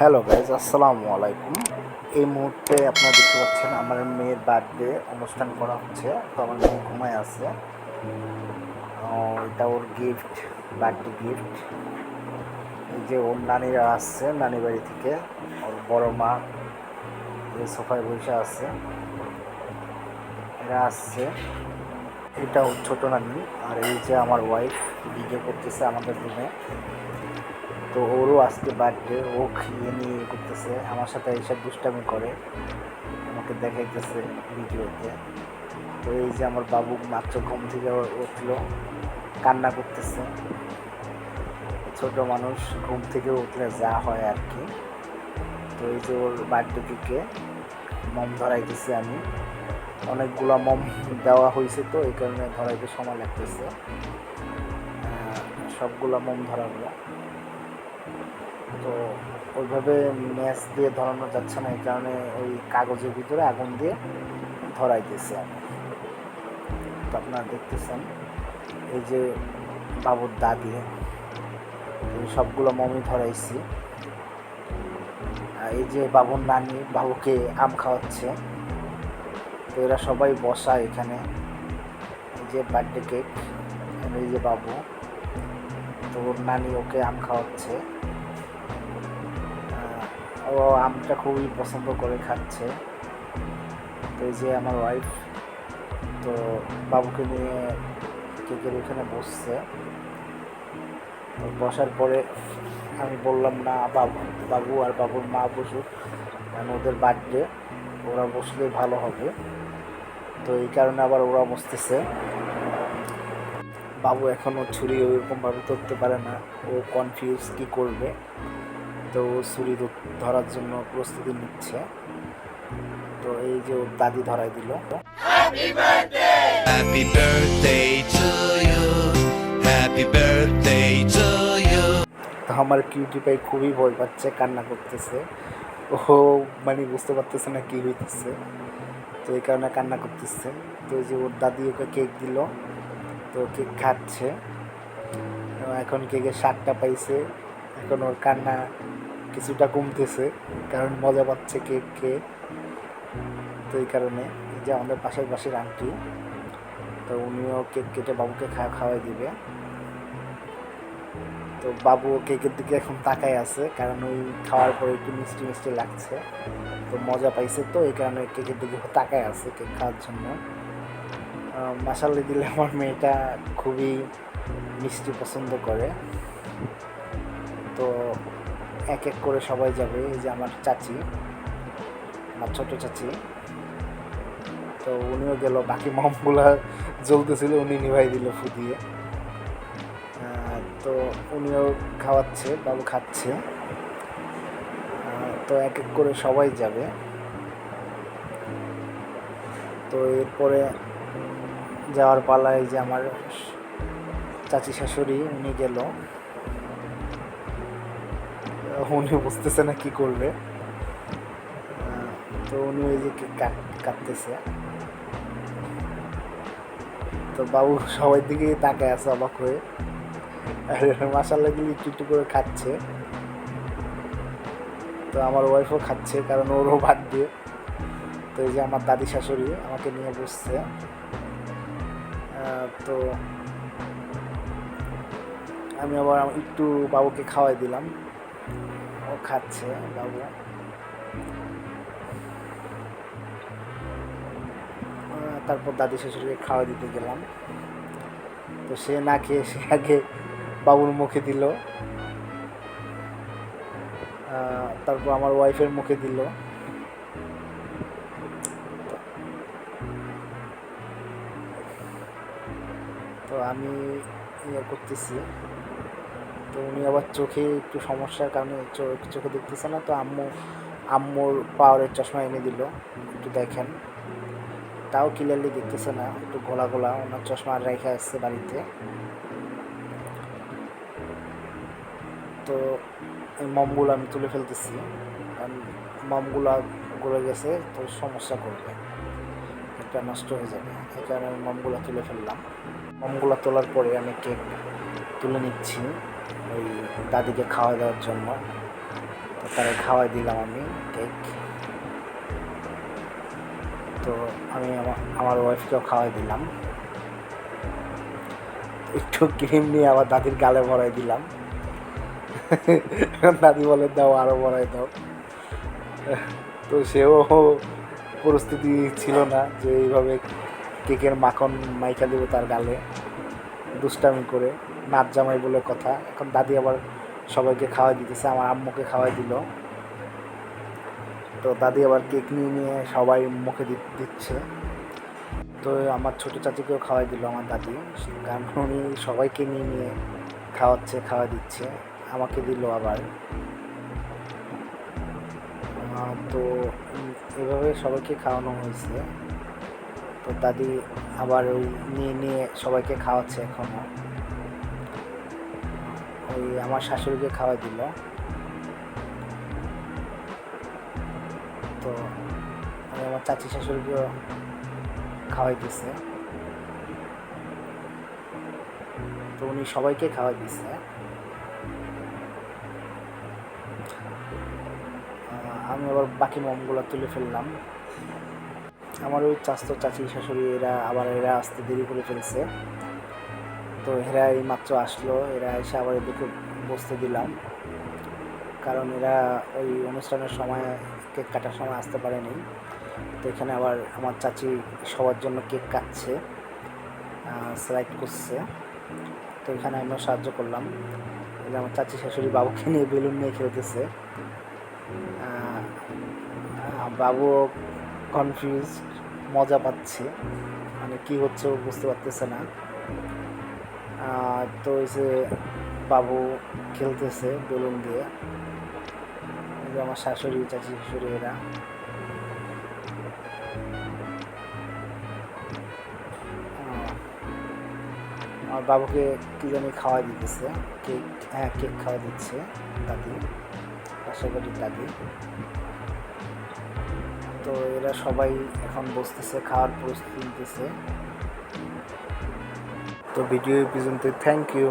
Hello guys আসসালামু আলাইকুম এই মুহূর্তে আপনারা দেখতে পাচ্ছেন আমার মেয়ের বার্থডে অনুষ্ঠান করা হচ্ছে। তো আমার মেয়ে ঘুমায় আছে। এটা ওর গিফট বার্থডে গিফট যে ওর নানিরা আসছে নানি বাড়ি থেকে। ওর বড় মা এই সোফায় বসে আছে। এরা আসছে। এটা ওর ছোটো নানি। আর এই যে আমার ওয়াইফ ভিডিও করতেছে আমাদের রুমে তো ওরও আজকে বার্থডে ও খেয়ে নিয়ে করতেছে আমার সাথে এইসব দুষ্টামি করে, আমাকে দেখাইতেছে ভিডিওতে। তো এই যে আমার বাবু মাত্র ঘুম থেকে উঠল, কান্না করতেছে। ছোট মানুষ ঘুম থেকে উঠলে যা হয় আর কি। তো এই যে ওর বার্থডে থেকে মম ধরাইতেছি আমি। অনেকগুলো মম দেওয়া হয়েছে তো, এই কারণে ধরাইতে সময় লাগতেছে। সবগুলা মম ধরাবো। তো ওইভাবে ম্যাচ দিয়ে ধরানো যাচ্ছে না, এই কারণে ওই কাগজের ভিতরে আগুন দিয়ে ধরাইতেছে আমি তো আপনারা দেখতেছেন, এই যে বাবুর দাদি সবগুলো মমি ধরাইছি। আর এই যে বাবুর নানি, বাবুকে আম খাওয়াচ্ছে। তো এরা সবাই বসা এখানে। এই যে বার্থডে কেক এই যে বাবু। তো ওর নানি ওকে আম খাওয়াচ্ছে। ও আমটা খুবই পছন্দ করে খাচ্ছে। তো এই যে আমার ওয়াইফ তো বাবুকে নিয়ে কেকের ওখানে বসছে। বসার পরে আমি বললাম, না, বাবু বাবু আর বাবুর মা বসুক। কারণ ওদের বার্থডে ওরা বসলে ভালো হবে। তো এই কারণে আবার ওরা বসতেছে। বাবু এখনও ছুরি ওইরকমভাবে ধরতে পারে না। ও কনফিউজ কি করবে? তো ও ছুরি ধরার জন্য প্রস্তুতি নিচ্ছে। তো এই যে ওর দাদি ধরাই দিল। Happy birthday! To you. Happy birthday to you. তো আমার কিউটি পাই খুবই ভয় পাচ্ছে কান্না করতেছে। ও মানে বুঝতে পারতেছে না কি হইতেছে। তো এই কারণে কান্না করতেছে। তো এই যে ওর দাদি ওকে কেক দিল। তো কেক খাচ্ছে। এখন কেকের স্বাদটা পাইছে। এখন ওর কান্না কিছুটা কমতেছে, কারণ মজা পাচ্ছে কেক খেয়ে। তো এই কারণে এই যে আমাদের পাশের পাশের আন্টি, তো উনিও কেক কেটে বাবুকে খা, খাওয়াই দিবে। তো বাবু কেকের দিকে এখন তাকায় আছে, কারণ ওই খাওয়ার পরে একটু মিষ্টি মিষ্টি লাগছে। তো মজা পাইছে তো, এই কারণে কেকের দিকে তাকায় আছে কেক খাওয়ার জন্য। মাসাল্লি দিলে আমার মেয়েটা খুবই মিষ্টি পছন্দ করে। তো এক এক করে সবাই যাবে, এই যে আমার চাচি, আমার ছোট চাচি। তো উনিও গেল, বাকি মমগুলা জ্বলতেছিল, উনি নিভাই দিল ফু দিয়ে তো উনিও খাওয়াচ্ছে, বাবু খাচ্ছে। তো এক এক করে সবাই যাবে। তো এরপরে যাওয়ার পালায় যে আমার চাচি শাশুড়ি, উনি গেল। উনি বুঝতেছে না কি করবে। তো উনি ওই যে কাটতেছে তো বাবু সবার দিকে তাকায় আছে অবাক হয়ে। আর মাসাল্লা গুলি একটু একটু করে খাচ্ছে। তো আমার ওয়াইফও খাচ্ছে, কারণ ওরও ভাত দিয়ে তো এই যে আমার দাদি শাশুড়ি আমাকে নিয়ে বসছে। তো আমি আবার একটু বাবুকে খাওয়াই দিলাম। ও খাচ্ছে, বাবু। তারপর দাদি শ্বশুরকে খাওয়া দিতে গেলাম। তো সে না খেয়ে সে আগে বাবুর মুখে দিল। তারপর আমার ওয়াইফের মুখে দিল। তো আমি ইয়ে করতেছি। তো উনি আবার চোখে একটু সমস্যার কারণে চোখে দেখতেছে না, তো আম্মু, আম্মুর পাওয়ারের চশমা এনে দিল। একটু দেখেন। তাও ক্লিয়ারলি দেখতেছে না, একটু গোলা গোলা ওনার চশমা রেখে আসছে বাড়িতে। তো মমগুলো আমি তুলে ফেলতেছি। কারণ মমগুলো গলে গেছে, তো সমস্যা করবে। একটা নষ্ট হয়ে যাবে। এই কারণে আমি মমগুলো তুলে ফেললাম। মমগুলো তোলার পরে আমি কেক তুলে নিচ্ছি ওই দাদিকে খাওয়া দেওয়ার জন্য। তো তারা খাওয়াই দিলাম আমি কেক। তো আমি আমার ওয়াইফকেও খাওয়াই দিলাম। একটু ক্রিম নিয়ে আবার দাদির গালে ভরাই দিলাম। দাদি বলে, দাও আরও ভরাই দাও। তো সেও পরিস্থিতি ছিল না যে এইভাবে কেকের মাখন মাইকা দেবো তার গালে, দুষ্টামি করে নাচ জামাই বলে কথা। এখন দাদি আবার সবাইকে খাওয়াই দিতেছে, আমার আম্মুকে খাওয়াই দিল। তো দাদি আবার কেক নিয়ে নিয়ে সবাই মুখে দিচ্ছে। তো আমার ছোট চাচিকেও খাওয়াই দিল আমার দাদি। কারণ উনি সবাইকে নিয়ে নিয়ে খাওয়াচ্ছে খাওয়া দিচ্ছে, আমাকে দিল আবার। তো এভাবে সবাইকে খাওয়ানো হয়েছে। তো দাদি আবার ওই নিয়ে নিয়ে সবাইকে খাওয়াচ্ছে এখনও ওই আমার শাশুড়িকে খাওয়াই দিল। তো আমি আমার চাচি শাশুড়িকেও খাওয়াই দিছে। তো উনি সবাইকে খাওয়াই দিছে। আমি আবার বাকি মমগুলো তুলে ফেললাম। আমার ওই চাস্তো চাচি শাশুড়ি, এরা আবার এরা আসতে দেরি করে ফেলছে। তো এরা এই মাত্র আসলো, এরা এসে আবার এদিকে বসতে দিলাম। কারণ এরা ওই অনুষ্ঠানের সময় কেক কাটার সময় আসতে পারেনি। তো এখানে আবার আমার চাচি সবার জন্য কেক কাটছে স্লাইড করছে। তো এখানে আমিও সাহায্য করলাম। আমার চাচি শাশুড়ি বাবুকে নিয়ে বেলুন নিয়ে খেলতেছে। আহ, আহ, বাবু কনফিউজ মজা পাচ্ছে। মানে কি হচ্ছে বুঝতে পারতেছে না। তো ওই যে বাবু খেলতেছে বেলুন দিয়ে। আমার শাশুড়ি চাচি শাশুড়ি এরা। আমার বাবুকে কি জানি খাওয়া দিতেছে। কেক হ্যাঁ কেক খাওয়া দিচ্ছে দাদি বাড়ির দাদি। তো এরা সবাই এখন বসতেছে খাওয়ার প্রস্তুতি নিতেছে। তো ভিডিও পর্যন্ত থ্যাংক ইউ